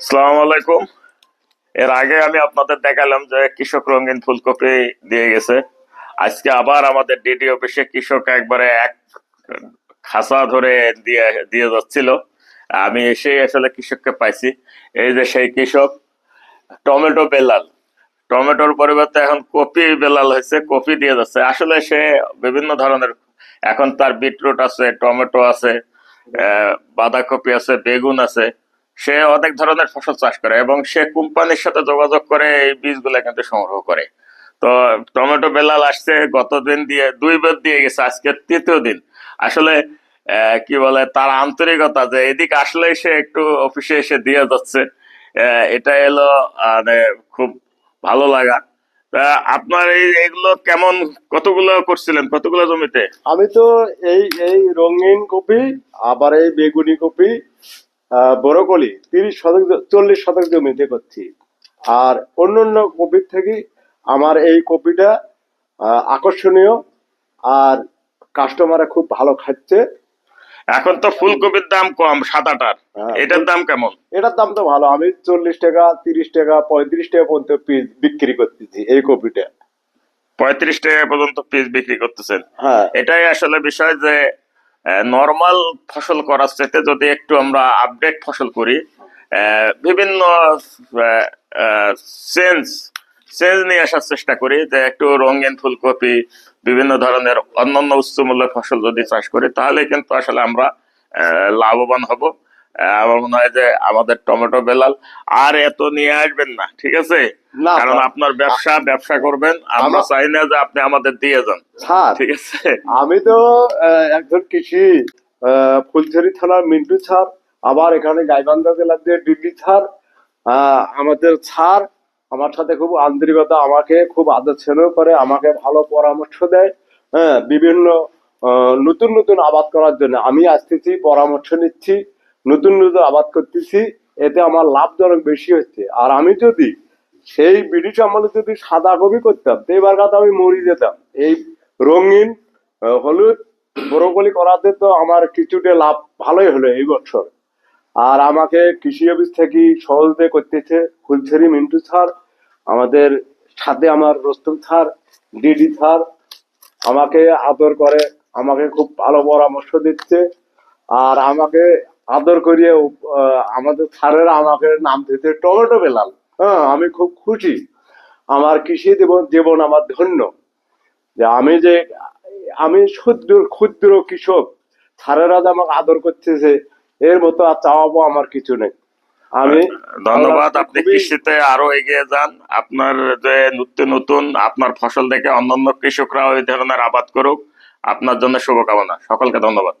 সালাম আলাইকুম। এর আগে আমি আপনাদের দেখালাম যে কৃষক রঙিন ফুলকপি দিয়ে গেছে। আজকে আবার আমাদের ডিডি অফিসে কৃষক একবারে এক খাসা ধরে দিয়ে দিয়ে যাচ্ছিল। আমি এসে আসলে কৃষককে পাইছি। এই যে সেই কৃষক, টমেটো বেলাল। টমেটোর পরিবর্তে এখন কপি বেলাল হয়েছে, কপি দিয়ে যাচ্ছে। আসলে সে বিভিন্ন ধরনের, এখন তার বিটরুট আছে, টমেটো আছে বাঁধাকপি আছে, বেগুন আছে। সে অনেক ধরনের ফসল চাষ করে এবং সে কোম্পানির সাথে যোগাযোগ করে এই বীজগুলো কিন্তু সংগ্রহ করে। তো টমেটো বেলাল আসছে, গতদিন দিয়ে দুই বার দিয়ে গেছে, আজকে তৃতীয় দিন। আসলে কি বলে, তার আন্তরিকতা যে এদিকে আসলে সে একটু অফিসে এসে দিয়ে যাচ্ছে। এটা এলো মানে খুব ভালো লাগা। আপনার এই এগুলো কেমন, কতগুলো করছিলেন? কতগুলো জমিতে? আমি তো এই এই রঙিন কপি, আবার এই বেগুনি কপি আহ, বড়কলি তিরিশ শতক চল্লিশ শতক জমিতে করছি। আর অন্য অন্য কপির থেকে আমার এই কপিটা আকর্ষণীয় আর কাস্টমাররা খুব ভালো খাচ্ছে। এখন তো ফুলকপির দাম কম সাদাটার হ্যাঁ। এটার দাম কেমন? এটার দাম তো ভালো। আমি চল্লিশ টাকা তিরিশ টাকা পঁয়ত্রিশ টাকা পর্যন্ত পিস বিক্রি করতেছি এই কপিটা। পঁয়ত্রিশ টাকা পর্যন্ত পিস বিক্রি করতেছেন। হ্যাঁ। এটাই আসলে বিষয় যে নর্মাল ফসল করার চাইতে যদি একটু আমরা আপডেট ফসল করি বিভিন্ন চেঞ্জ চেঞ্জ নিয়ে আসার চেষ্টা করি, যে একটু রঙিন ফুলকপি, বিভিন্ন ধরনের অন্যান্য উচ্চমূল্যের ফসল যদি চাষ করি, তাহলে কিন্তু আসলে আমরা লাভবান হব। আমার মনে হয় যে আমাদের টমেটো বেলাল আর এত নিয়ে আসবেন না ঠিক আছে? কারণ আপনার ব্যবসা ব্যবসা করবেন আমরা চাই না যে আপনি আমাদের দিয়ে যান ঠিক আছে? আমি তো একজন কৃষি ফুলছড়ি থানার মিন্টু স্যার আবার এখানে গাইবান্ধা জেলার যে দিল্লি ছাড় আহ, আমাদের ছাড় আমার সাথে খুব আন্তরিকতা আমাকে খুব আদর স্নেহ করে আমাকে ভালো পরামর্শ দেয় হ্যাঁ বিভিন্ন নতুন নতুন আবাদ করার জন্য। আমি আসতেছি পরামর্শ নিচ্ছি নতুন নতুন আবাদ করতেছি, এতে আমার লাভজনক বেশি হচ্ছে। আর আমি যদি সেই ব্রিটিশ আমলে যদি সাদা কপি করতাম, তো এবার কথা আমি মরি যেতাম। এই রঙিন হলুদ, ব্রোকলি করাতে তো আমার কিছুটা লাভ ভালোই হলো এই বছর। আর আমাকে কৃষি অফিস থেকে সহজে করতেছে ফুলছড়ি মিন্টু স্যার, আমাদের সাথে আমার রস্তম স্যার, ডিডি স্যার, আমাকে আদর করে, আমাকে খুব ভালো পরামর্শ দিচ্ছে। আর আমাকে আদর করিয়ে আমাদের স্যারেরা আমাকে নাম দিতে টমেটো বেলাল। হ্যাঁ আমি খুব খুশি। আমার কৃষি জীবন জীবন আমার ধন্য। যে আমি যে আমি ক্ষুদ্র ক্ষুদ্র কৃষক স্যারেরা যে আমাকে আদর করতেছে এর মতো আর চাওয়াবো আমার কিছু নেই। আমি ধন্যবাদ আপনি কৃষিতে আরও এগিয়ে যান। আপনার যে নতুন নতুন আপনার ফসল দেখে অন্যান্য কৃষকরা ওই ধরনের আবাদ করুক। আপনার জন্য শুভকামনা। সকলকে ধন্যবাদ।